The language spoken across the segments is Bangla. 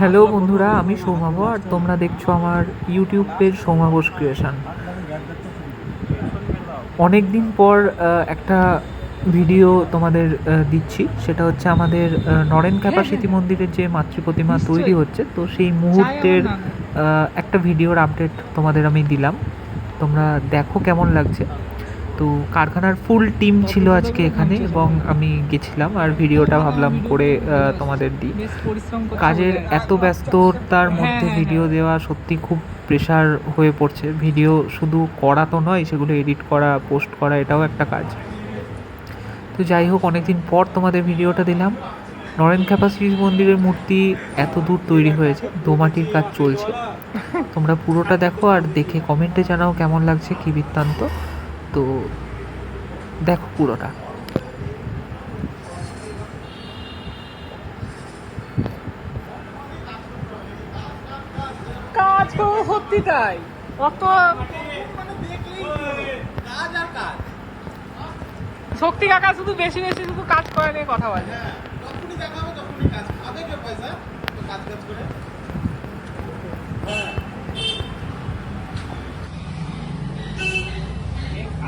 হ্যালো বন্ধুরা আমি সৌমাভ আর তোমরা দেখছ আমার ইউটিউব পেজ সৌমাবোস ক্রিয়েশন অনেক দিন পর একটা ভিডিও তোমাদের দিচ্ছি। সেটা হচ্ছে আমাদের নরেন ক্যাপাসিটি মন্দিরের যে মাতৃ প্রতিমা তৈরি হচ্ছে তো সেই মুহূর্তের একটা ভিডিওর আপডেট তোমাদের আমি দিলাম। তোমরা দেখো কেমন লাগছে। তো কারখানার ফুল টিম ছিল আজকে এখানে এবং আমি গেছিলাম আর ভিডিওটা ভাবলাম করে তোমাদের দিই। কাজের এত ব্যস্ততার মধ্যে ভিডিও দেওয়া সত্যি খুব প্রেশার হয়ে পড়ছে। ভিডিও শুধু করা তো নয়, সেগুলো এডিট করা পোস্ট করা, এটাও একটা কাজ। তো যাই হোক, অনেকদিন পর তোমাদের ভিডিওটা দিলাম। নরেন ক্যাপাসিটি মন্দিরের মূর্তি এত দূর তৈরি হয়েছে, দোমাটির কাজ চলছে। তোমরা পুরোটা দেখো আর দেখে কমেন্টে জানাও কেমন লাগছে, কী বৃত্তান্ত। তো দেখো পুরোটা। কাজ তো সত্যি তাই অত শক্তি কাকা শুধু বেশি বেশি শুধু কাজ করে নিয়ে কথা বলে। যখনই দেখা হবে তখনই কাজ খাবে পয়সা? কাজ কাজ করে।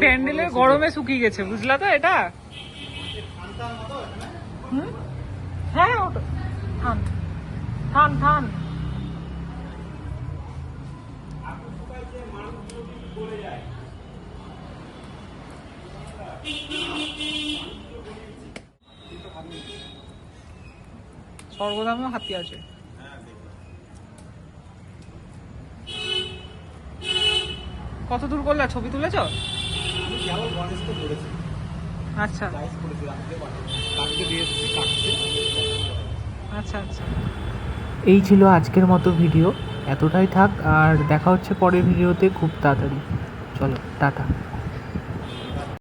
প্যান্ডেলে গরমে শুকিয়ে গেছে বুঝলা তো এটা? হ্যাঁ ওটা থান থান থান স্বর্গধামও হাতি আছে। কত দূর করলে? ছবি তুলেছ? আচ্ছা। আচ্ছা আচ্ছা। এই ছিল আজকের মতো ভিডিও। এতটাই থাক, আর দেখা হচ্ছে পরের ভিডিওতে খুব তাড়াতাড়ি। চলো, টাটা।